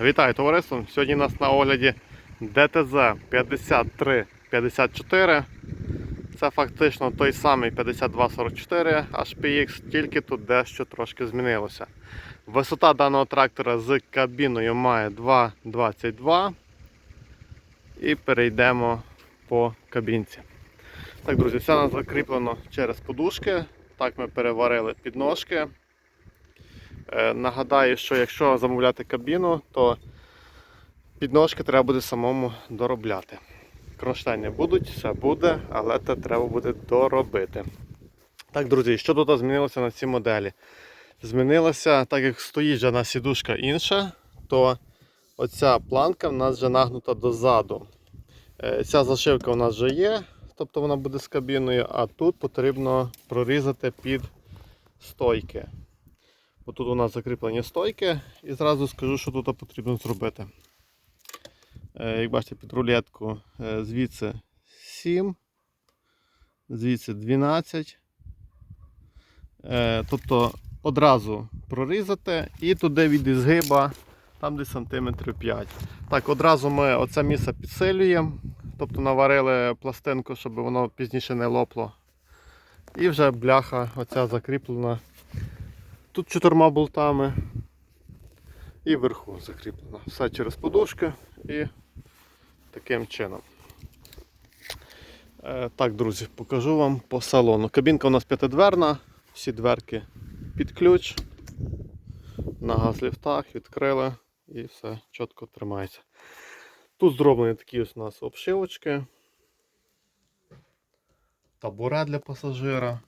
Вітаю товариство! Сьогодні у нас на огляді ДТЗ 5354. Це фактично той самий 5244 HPX, тільки тут дещо трошки змінилося. Висота даного трактора з кабіною має 2,22. І перейдемо по кабінці. Так, друзі, все у нас закріплено через подушки. Так ми переварили підножки. Е, Нагадаю, що якщо замовляти кабіну, то підножки треба буде самому доробляти. Кронштейни будуть, все буде, але це треба буде доробити. Так, друзі, що тут змінилося на цій моделі? Змінилося, так як стоїть вже на сідушка інша, то оця планка в нас вже нагнута дозаду. Е, Ця зашивка у нас вже є, тобто вона буде з кабіною, а тут потрібно прорізати під стойки. Бо тут у нас закріплені стойки і зразу скажу, що тут потрібно зробити. Е, Як бачите, під рулетку е, звідси 7, звідси 12. Е, Тобто одразу прорізати і туди від ізгиба, там десь сантиметрів 5. Так, одразу ми оце місце підсилюємо, тобто наварили пластинку, щоб воно пізніше не лопло. І вже бляха оця закріплена Тут чотирма болтами і вверху закріплено. Все через подушки і таким чином. Е, так, друзі, покажу вам по салону. Кабінка у нас п'ятидверна, всі дверки під ключ. На газ-ліфтах відкрили і все чітко тримається. Тут зроблені такі ось у нас обшивочки. Табуре для пасажира.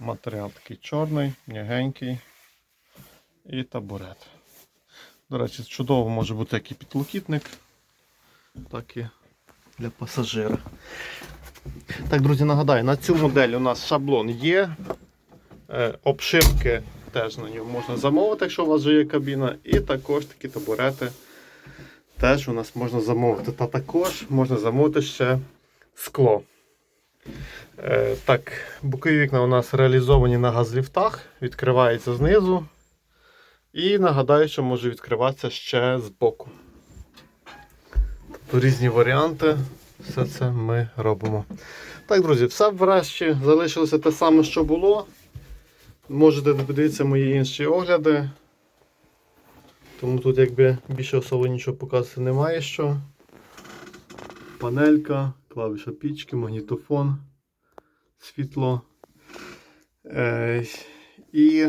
Матеріал такий чорний, м'ягенький і табурет. До речі, чудово може бути як і підлокітник, так і для пасажира. Так, друзі, нагадаю, на цю модель у нас шаблон є. Е, обшивки теж на ньому можна замовити, якщо у вас вже є кабіна. І також такі табурети теж у нас можна замовити. Та також можна замовити ще скло. Е, так, бокові вікна у нас реалізовані на газліфтах, відкривається знизу. І нагадаю, що може відкриватися ще з боку. Тобто різні варіанти, все це ми робимо. Так, друзі, все врешті залишилося те саме, що було. Можете подивитися мої інші огляди. Тому тут якби більше особо нічого показувати немає що. Панелька, клавіша пічки, магнітофон світло. Е, і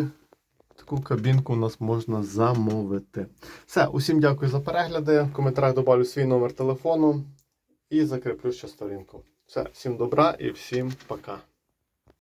таку кабінку у нас можна замовити. Все, усім дякую за перегляди. В коментарях добавлю свій номер телефону і закріплю ще сторінку. Все, всім добра і всім пока.